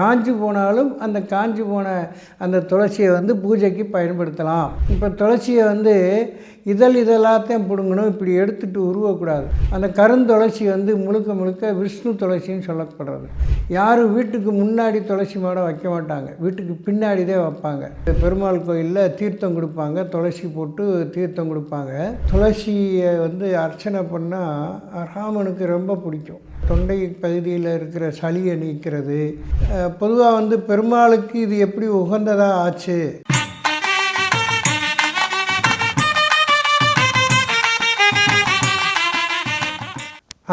காஞ்சி போனாலும் அந்த காஞ்சி போன அந்த துளசியை வந்து பூஜைக்கு பயன்படுத்தலாம். இப்போ துளசியை வந்து இதழ் இதெல்லாத்தையும் பிடுங்கணும். இப்படி எடுத்துட்டு உருவக்கூடாது. அந்த கருந்துளசி வந்து முழுக்க முழுக்க விஷ்ணு துளசின்னு சொல்லப்படுறது. யாரும் வீட்டுக்கு முன்னாடி துளசி மாடம் வைக்க மாட்டாங்க. வீட்டுக்கு பின்னாடி தான் வைப்பாங்க. பெருமாள் கோயிலில் தீர்த்தம் கொடுப்பாங்க. துளசி போட்டு தீர்த்தம் கொடுப்பாங்க. துளசியை வந்து அர்ச்சனை பண்ணால் ராமனுக்கு ரொம்ப பிடிக்கும். தொண்டை பகுதியில் இருக்கிற சளியை நீக்கிறது. பொதுவாக வந்து பெருமாளுக்கு இது எப்படி உகந்ததாக ஆச்சு?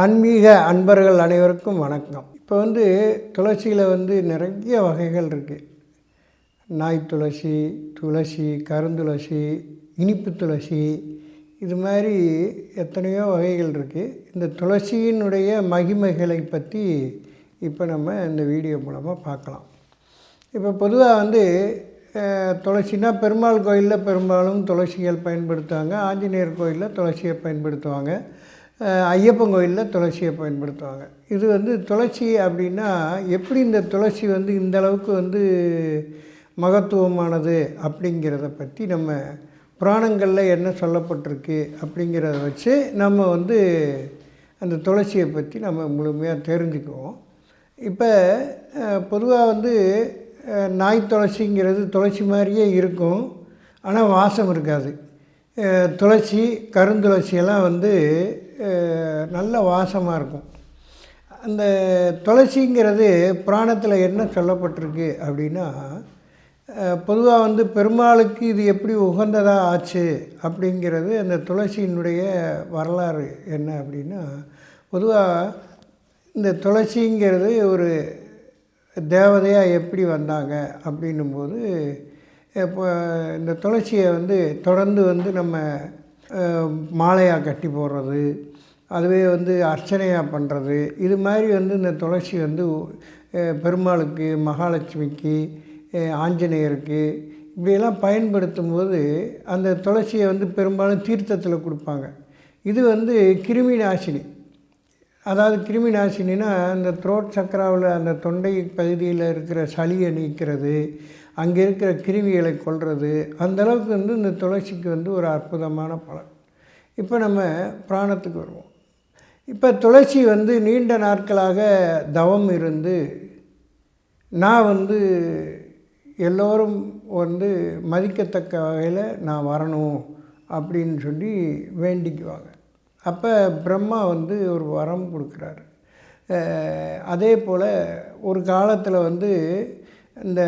ஆன்மீக அன்பர்கள் அனைவருக்கும் வணக்கம். இப்போ வந்து துளசியில் வந்து நிறைய வகைகள் இருக்குது நாய் துளசி துளசி கருந்துளசி இனிப்பு துளசி இது மாதிரி எத்தனையோ வகைகள் இருக்குது இந்த துளசியினுடைய மகிமைகளை பற்றி இப்போ நம்ம இந்த வீடியோ மூலமாக பார்க்கலாம். இப்போ பொதுவாக வந்து துளசினா பெருமாள் கோயிலில் பெரும்பாலும் துளசிகள் பயன்படுத்துவாங்க. ஆஞ்சநேயர் கோயிலில் துளசியை பயன்படுத்துவாங்க. ஐயப்பன் கோயிலில் துளசியை பயன்படுத்துவாங்க. இது வந்து துளசி அப்படின்னா எப்படி இந்த துளசி வந்து இந்த அளவுக்கு வந்து மகத்துவமானது அப்படிங்கிறத பற்றி நம்ம புராணங்களில் என்ன சொல்லப்பட்டிருக்கு அப்படிங்கிறத வச்சு நம்ம வந்து அந்த துளசியை பற்றி நம்ம முழுமையாக தெரிஞ்சுக்குவோம். இப்போ பொதுவாக வந்து நாய் துளசிங்கிறது துளசி மாதிரியே இருக்கும். ஆனால் வாசம் இருக்காது. துளசி கருந்துளசியெல்லாம் வந்து நல்ல வாசமாக இருக்கும். அந்த துளசிங்கிறது புராணத்தில் என்ன சொல்லப்பட்டிருக்கு அப்படின்னா பொதுவாக வந்து பெருமாளுக்கு இது எப்படி உகந்ததாக ஆச்சு அப்படிங்கிறது அந்த துளசியினுடைய வரலாறு என்ன அப்படின்னா பொதுவாக இந்த துளசிங்கிறது ஒரு தேவதையாக எப்படி வந்தாங்க அப்படின்னும்போது இப்போ இந்த துளசியை வந்து தொடர்ந்து வந்து நம்ம மாலையாக கட்டி போடுறது அதுவே வந்து அர்ச்சனையாக பண்ணுறது இது மாதிரி வந்து இந்த துளசி வந்து பெருமாளுக்கு மகாலட்சுமிக்கு ஆஞ்சநேயருக்கு இப்படியெல்லாம் பயன்படுத்தும் போது அந்த துளசியை வந்து பெரும்பாலும் தீர்த்தத்தில் கொடுப்பாங்க. இது வந்து கிருமி நாசினி அதாவது கிருமி நாசினினா அந்த த்ரோட் சக்கராவில் அந்த தொண்டை பகுதியில் இருக்கிற சளியை நீக்கிறது அங்கே இருக்கிற கிருமிகளை கொள்வது அந்தளவுக்கு வந்து இந்த துளசிக்கு வந்து ஒரு அற்புதமான பலன். இப்போ நம்ம பிராணத்துக்கு வருவோம். இப்போ துளசி வந்து நீண்ட நாட்களாக தவம் இருந்து நான் வந்து எல்லோரும் வந்து மதிக்கத்தக்க வகையில் நான் வரணும் அப்படின்னு சொல்லி வேண்டிக்குவாங்க. அப்போ பிரம்மா வந்து ஒரு வரம் கொடுக்குறாரு. அதே போல் ஒரு காலத்தில் வந்து இந்த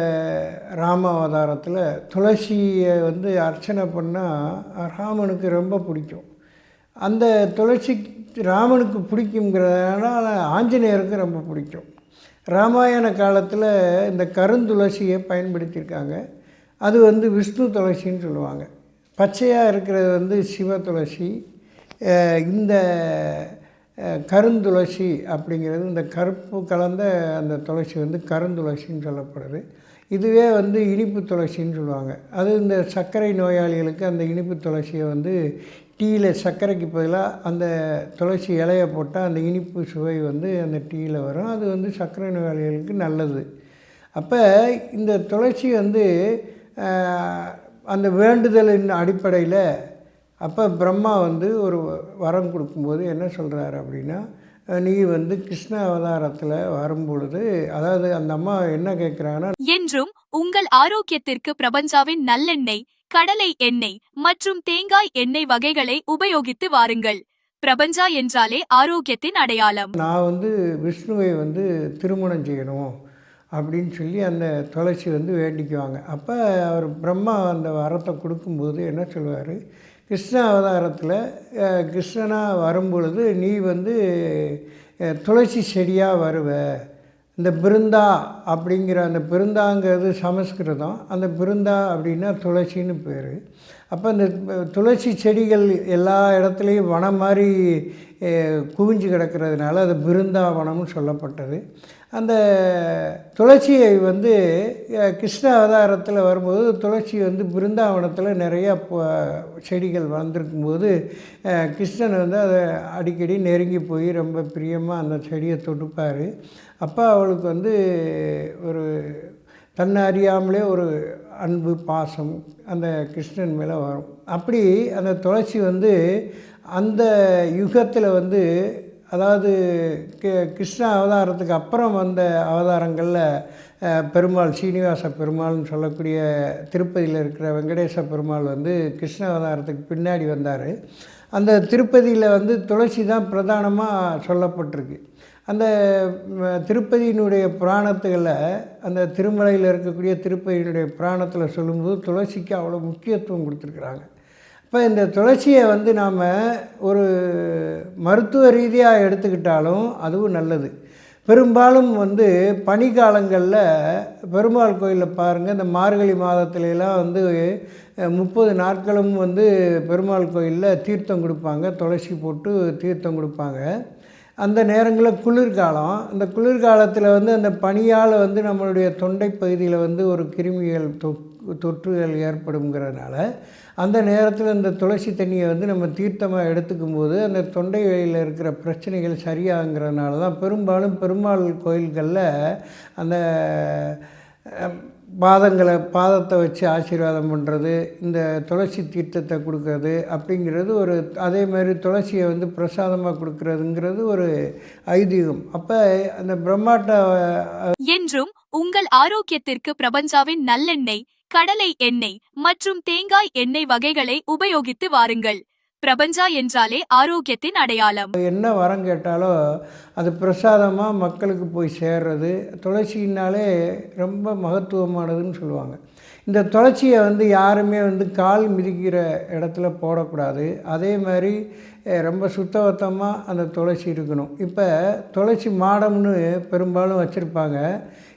ராமாவதாரத்தில் துளசியை வந்து அர்ச்சனை பண்ணால் ராமனுக்கு ரொம்ப பிடிக்கும். அந்த துளசி ராமனுக்கு பிடிக்குங்கிறதுனால ஆஞ்சநேயருக்கு ரொம்ப பிடிக்கும். ராமாயண காலத்தில் இந்த கருந்துளசியை பயன்படுத்தியிருக்காங்க. அது வந்து விஷ்ணு துளசின்னு சொல்லுவாங்க. பச்சையாக இருக்கிறது வந்து சிவ துளசி இந்த கருந்துளசி அப்படிங்கிறது இந்த கருப்பு கலந்த அந்த துளசி வந்து கருந்துளசின்னு சொல்லப்படுது. இதுவே வந்து இனிப்பு துளசின்னு சொல்லுவாங்க. அது இந்த சர்க்கரை நோயாளிகளுக்கு அந்த இனிப்பு துளசியை வந்து டீயில் சர்க்கரைக்கு பதிலாக அந்த துளசி இலையை போட்டால் அந்த இனிப்பு சுவை வந்து அந்த டீயில் வரும். அது வந்து சர்க்கரை நோயாளிகளுக்கு நல்லது. அப்போ இந்த துளசி வந்து அந்த வேண்டுதலின் அடிப்படையில் அப்போ பிரம்மா வந்து ஒரு வரம் கொடுக்கும்போது என்ன சொல்கிறாரு அப்படின்னா நீ வந்து கிருஷ்ண அவதாரத்தில் வரும்பொழுது அதாவது அந்த அம்மா என்ன கேட்குறாங்கன்னா என்றும் உங்கள் ஆரோக்கியத்திற்கு பிரபஞ்சாவின் நல்லெண்ணெய் கடலை எண்ணெய் மற்றும் தேங்காய் எண்ணெய் வகைகளை உபயோகித்து வாருங்கள். பிரபஞ்சா என்றாலே ஆரோக்கியத்தின் அடையாளம். நான் வந்து விஷ்ணுவை வந்து திருமணம் செய்யணும் அப்படின்னு சொல்லி அந்த துளசி வந்து வேண்டிக்குவாங்க. அப்போ அவர் பிரம்மா அந்த வரத்தை கொடுக்கும்போது என்ன சொல்லுவார் கிருஷ்ண அவதாரத்தில் கிருஷ்ணனாக வரும்பொழுது நீ வந்து துளசி செடியாக வருவ. இந்த பிருந்தா அப்படிங்கிற அந்த பிருந்தாங்கிறது சமஸ்கிருதம். அந்த பிருந்தா அப்படின்னா துளசின்னு பேர். அப்போ இந்த துளசி செடிகள் எல்லா இடத்துலையும் வனம் மாதிரி குவிஞ்சு கிடக்கிறதுனால அது பிருந்தாவனம்னு சொல்லப்பட்டது. அந்த துளசியை வந்து கிருஷ்ண அவதாரத்தில் வரும்போது துளசி வந்து பிருந்தாவனத்தில் நிறையா செடிகள் வளர்ந்துருக்கும் போது கிருஷ்ணன் வந்து அதை அடிக்கடி நெருங்கி போய் ரொம்ப பிரியமாக அந்த செடியை தொடுப்பார் அப்போ அவளுக்கு வந்து ஒரு தன்னை அறியாமலே ஒரு அன்பு பாசம் அந்த கிருஷ்ணன் மேலே வரும். அப்படி அந்த துளசி வந்து அந்த யுகத்தில் வந்து அதாவது கிருஷ்ண அவதாரத்துக்கு அப்புறம் வந்த அவதாரங்களில் பெருமாள் சீனிவாச பெருமாள்னு சொல்லக்கூடிய திருப்பதியில் இருக்கிற வெங்கடேச பெருமாள் வந்து கிருஷ்ண அவதாரத்துக்கு பின்னாடி வந்தார். அந்த திருப்பதியில் வந்து துளசி தான் பிரதானமாக சொல்லப்பட்டிருக்கு. அந்த திருப்பதியினுடைய புராணத்துகளில் அந்த திருமலையில் இருக்கக்கூடிய திருப்பதியினுடைய புராணத்தில் சொல்லும்போது துளசிக்கு அவ்வளோ முக்கியத்துவம் கொடுத்துருக்குறாங்க. இப்போ இந்த துளசியை வந்து நாம் ஒரு மருத்துவ ரீதியாக எடுத்துக்கிட்டாலும் அதுவும் நல்லது. பெரும்பாலும் வந்து பனிக்காலங்களில் பெருமாள் கோயிலில் பாருங்கள் இந்த மார்கழி மாதத்துலலாம் வந்து முப்பது நாட்களும் வந்து பெருமாள் கோயிலில் தீர்த்தம் கொடுப்பாங்க. துளசி போட்டு தீர்த்தம் கொடுப்பாங்க. அந்த நேரங்களில் குளிர்காலம். அந்த குளிர்காலத்தில் வந்து அந்த பனியால் வந்து நம்மளுடைய தொண்டை பகுதியில் வந்து ஒரு கிருமிகள் தொ தொற்றுகள் ஏற்படுங்கிறதுனால அந்த நேரத்தில் இந்த துளசி தண்ணியை வந்து நம்ம தீர்த்தமாக எடுத்துக்கும் போது அந்த தொண்டை வழியில் இருக்கிற பிரச்சனைகள் சரியாகுங்கிறதுனால தான் பெரும்பாலும் பெருமாள் கோயில்களில் அந்த பாதங்களை பாதத்தை வச்சு ஆசீர்வாதம் பண்ணுறது இந்த துளசி தீர்த்தத்தை கொடுக்கறது அப்படிங்கிறது ஒரு அதே மாதிரி துளசியை வந்து பிரசாதமாக கொடுக்கறதுங்கிறது ஒரு ஐதீகம். அப்போ அந்த பிரம்மாட்ட என்றும் உங்கள் ஆரோக்கியத்திற்கு பிரபஞ்சாவின் நல்லெண்ணெய் கடலை எண்ணெய் மற்றும் தேங்காய் எண்ணெய் வகைகளை உபயோகித்து வாருங்கள். பிரபஞ்சா என்றாலே ஆரோக்கியத்தின் அடையாளம். என்ன வரம் கேட்டாலோ அது பிரசாதமாக மக்களுக்கு போய் சேர்றது துளசினாலே ரொம்ப மகத்துவமானதுன்னு சொல்லுவாங்க. இந்த துளசியை வந்து யாருமே வந்து கால் மிதிக்கிற இடத்துல போடக்கூடாது. அதே மாதிரி ரொம்ப சுத்தபத்தமாக அந்த துளசி இருக்கணும். இப்போ துளசி மாடம்னு பெரும்பாலும் வச்சுருப்பாங்க.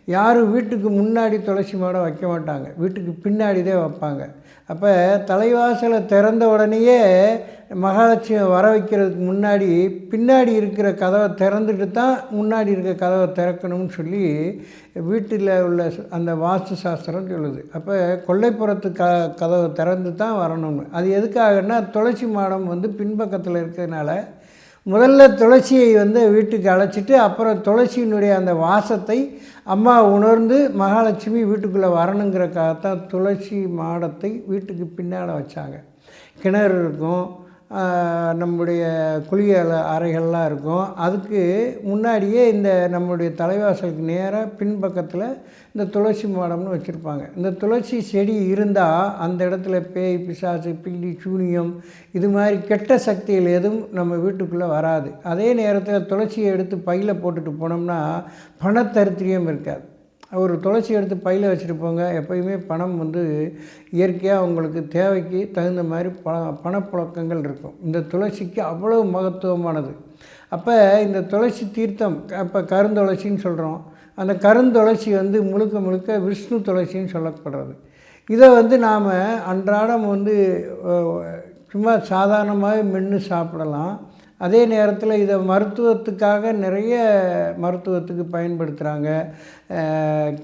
யாரும் வீட்டுக்கு முன்னாடி துளசி மாடம் வைக்க மாட்டாங்க. வீட்டுக்கு பின்னாடி தான் வைப்பாங்க. அப்போ தலைவாசலை திறந்த உடனேயே மகாலட்சுமி வர வைக்கிறதுக்கு முன்னாடி பின்னாடி இருக்கிற கதவை திறந்துட்டு தான் முன்னாடி இருக்கிற கதவை திறக்கணும்னு சொல்லி வீட்டில் உள்ள அந்த வாஸ்து சாஸ்திரம் சொல்லுது. அப்போ கொல்லைப்புறத்து க கதவை திறந்து தான் வரணும்னு. அது எதுக்காகன்னா துளசி மாடம் வந்து பின்பக்கத்தில் இருக்கிறதுனால முதல்ல துளசியை வந்து வீட்டுக்கு அழைச்சிட்டு அப்புறம் துளசியினுடைய அந்த வாசத்தை அம்மா உணர்ந்து மகாலட்சுமி வீட்டுக்குள்ளே வரணுங்கிறக்காகத்தான் துளசி மாடத்தை வீட்டுக்கு பின்னால் வச்சாங்க. கிணறு இருக்கும் நம்முடைய குளியல அறைகள்லாம் இருக்கும். அதுக்கு முன்னாடியே இந்த நம்முடைய தலைவாசலுக்கு நேராக பின்பக்கத்தில் இந்த துளசி மாடம்னு வச்சுருப்பாங்க. இந்த துளசி செடி இருந்தால் அந்த இடத்துல பேய் பிசாசு பில்லி சூனியம் இது மாதிரி கெட்ட சக்திகள் எதுவும் நம்ம வீட்டுக்குள்ளே வராது. அதே நேரத்தில் துளசியை எடுத்து பையில் போட்டுட்டு போனோம்னா பணத்தரித்திரியம் இருக்காது. ஒரு துளசி எடுத்து பையில் வச்சுட்டு போங்க. எப்பயுமே பணம் வந்து இயற்கையாக உங்களுக்கு தேவைக்கு தகுந்த மாதிரி பண பணப்புழக்கங்கள் இருக்கும். இந்த துளசிக்கு அவ்வளோ மகத்துவமானது. அப்போ இந்த துளசி தீர்த்தம் அப்போ கருந்துளசின்னு சொல்கிறோம் அந்த கருந்துளசி வந்து முழுக்க முழுக்க விஷ்ணு துளசின்னு சொல்லப்படுறது. இதை வந்து நாம் அன்றாடம் வந்து சும்மா சாதாரணமாகவே மென்று சாப்பிடலாம். அதே நேரத்தில் இதை மருத்துவத்துக்காக நிறைய மருத்துவத்துக்கு பயன்படுத்துகிறாங்க.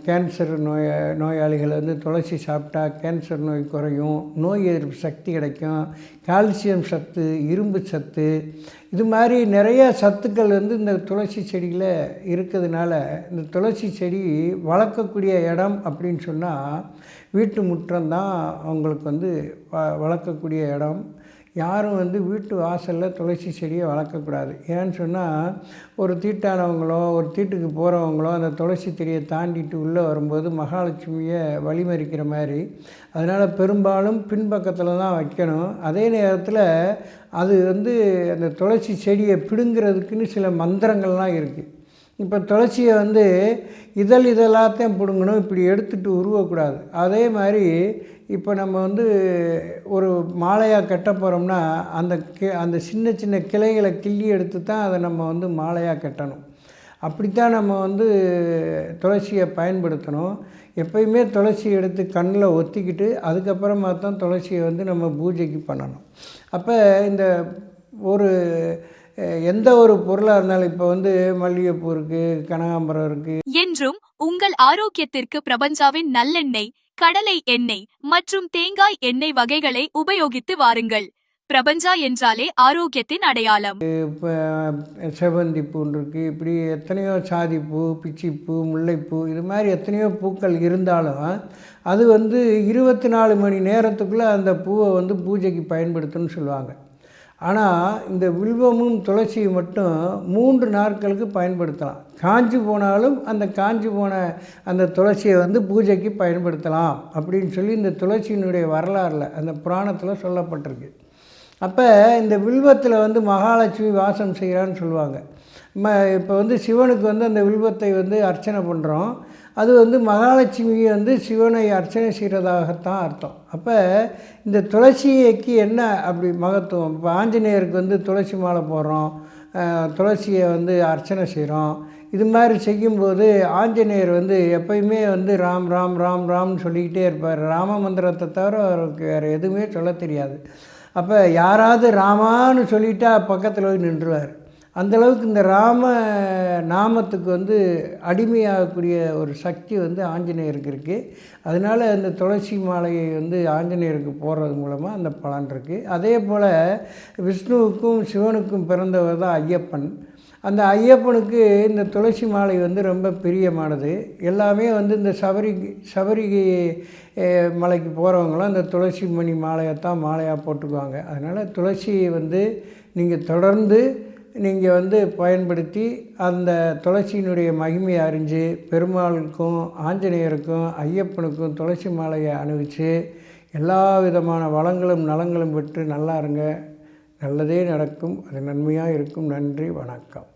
கேன்சர் நோய நோயாளிகள் வந்து துளசி சாப்பிட்டா கேன்சர் நோய் குறையும் நோய் எதிர்ப்பு சக்தி கிடைக்கும் கால்சியம் சத்து இரும்பு சத்து இது மாதிரி நிறைய சத்துக்கள் வந்து இந்த துளசி செடியில் இருக்கிறதுனால இந்த துளசி செடி வளர்க்கக்கூடிய இடம் அப்படின்னு சொன்னால் வீட்டு முற்றம் தான் அவங்களுக்கு வந்து வ வளர்க்கக்கூடிய இடம். யாரும் வந்து வீட்டு வாசலில் துளசி செடியை வளர்க்கக்கூடாது. ஏன்னு சொன்னால் ஒரு தீட்டானவங்களோ ஒரு தீட்டுக்கு போகிறவங்களோ அந்த துளசி செடியை தாண்டிட்டு உள்ளே வரும்போது மகாலட்சுமியை வழிமறிக்கிற மாதிரி. அதனால் பெரும்பாலும் பின்பக்கத்தில் தான் வைக்கணும். அதே நேரத்தில் அது வந்து அந்த துளசி செடியை பிடுங்கிறதுக்குன்னு சில மந்திரங்கள்லாம் இருக்குது இப்போ துளசியை வந்து இதழ் இதெல்லாத்தையும் பிடுங்கணும் இப்படி எடுத்துகிட்டு உருவக்கூடாது. அதே மாதிரி இப்போ நம்ம வந்து ஒரு மாலையாக கட்ட போகிறோம்னா அந்த கி அந்த சின்ன சின்ன கிளைகளை கிள்ளி எடுத்து தான் அதை நம்ம வந்து மாலையாக கட்டணும். அப்படித்தான் நம்ம வந்து துளசியை பயன்படுத்தணும். எப்பயுமே துளசி எடுத்து கண்ணில் ஒத்திக்கிட்டு அதுக்கப்புறமா தான் துளசியை வந்து நம்ம பூஜைக்கு பண்ணணும். அப்போ இந்த ஒரு எந்த ஒரு பொருளாக இருந்தாலும் இப்போ வந்து மல்லிகைப்பூ இருக்குது கனகாம்பரம் இருக்குது என்றும் உங்கள் ஆரோக்கியத்திற்கு பிரபஞ்சாவின் நல்லெண்ணெய் கடலை எண்ணெய் மற்றும் தேங்காய் எண்ணெய் வகைகளை உபயோகித்து வாருங்கள். பிரபஞ்சா என்றாலே ஆரோக்கியத்தின் அடையாளம். செவந்தி பூன்னு இருக்குது இப்படி எத்தனையோ சாதிப்பூ பிச்சிப்பூ முல்லைப்பூ இது மாதிரி எத்தனையோ பூக்கள் இருந்தாலும் அது வந்து இருபத்தி நாலு மணி நேரத்துக்குள்ளே அந்த பூவை வந்து பூஜைக்கு பயன்படுத்தணும்னு சொல்லுவாங்க. ஆனால் இந்த வில்வமும் துளசியும் மட்டும் மூன்று நாட்களுக்கு பயன்படுத்தலாம். காஞ்சி போனாலும் அந்த காஞ்சி போன அந்த துளசியை வந்து பூஜைக்கு பயன்படுத்தலாம் அப்படின்னு சொல்லி இந்த துளசியினுடைய வரலாறில் அந்த புராணத்தில் சொல்லப்பட்டிருக்கு. அப்போ இந்த வில்வத்தில் வந்து மகாலட்சுமி வாசம் செய்கிறான்னு சொல்லுவாங்க. ம இப்போ வந்து சிவனுக்கு வந்து அந்த வில்வத்தை வந்து அர்ச்சனை பண்ணுறோம் அது வந்து மகாலட்சுமி வந்து சிவனை அர்ச்சனை செய்கிறதாகத்தான் அர்த்தம். அப்போ இந்த துளசியைக்கு என்ன அப்படி மகத்துவம்? இப்போ ஆஞ்சநேயருக்கு வந்து துளசி மாலை போடுறோம். துளசியை வந்து அர்ச்சனை செய்கிறோம் இது மாதிரி செய்யும்போது ஆஞ்சநேயர் வந்து எப்பயுமே வந்து ராம் ராம் ராம் ராம்னு சொல்லிக்கிட்டே இருப்பார். ராம மந்திரத்தை தவிர அவருக்கு வேறு எதுவுமே சொல்ல தெரியாது. அப்போ யாராவது ராமான்னு சொல்லிட்டா பக்கத்தில் போய் நின்றுவார். அந்தளவுக்கு இந்த ராம நாமத்துக்கு வந்து அடிமையாகக்கூடிய ஒரு சக்தி வந்து ஆஞ்சநேயருக்கு இருக்குது அதனால் அந்த துளசி மாலையை வந்து ஆஞ்சநேயருக்கு போடுறது மூலமாக அந்த பலன் இருக்குது அதே போல் விஷ்ணுவுக்கும் சிவனுக்கும் பிறந்தவர் தான் ஐயப்பன். அந்த ஐயப்பனுக்கு இந்த துளசி மாலை வந்து ரொம்ப பிரியமானது. எல்லாமே வந்து இந்த சபரி சபரி மலைக்கு போகிறவங்களாம் இந்த துளசி மணி மாலையைத்தான் மாலையாக போட்டுக்குவாங்க. அதனால் துளசியை வந்து நீங்கள் தொடர்ந்து நீங்கள் வந்து பயன்படுத்தி அந்த துளசியினுடைய மகிமையை அறிஞ்சு பெருமாளுக்கும் ஆஞ்சநேயருக்கும் ஐயப்பனுக்கும் துளசி மாலையை அணிவித்து எல்லா விதமான வளங்களும் நலங்களும் பெற்று நல்லா இருங்க. நல்லதே நடக்கும் அது நன்மையாக இருக்கும். நன்றி வணக்கம்.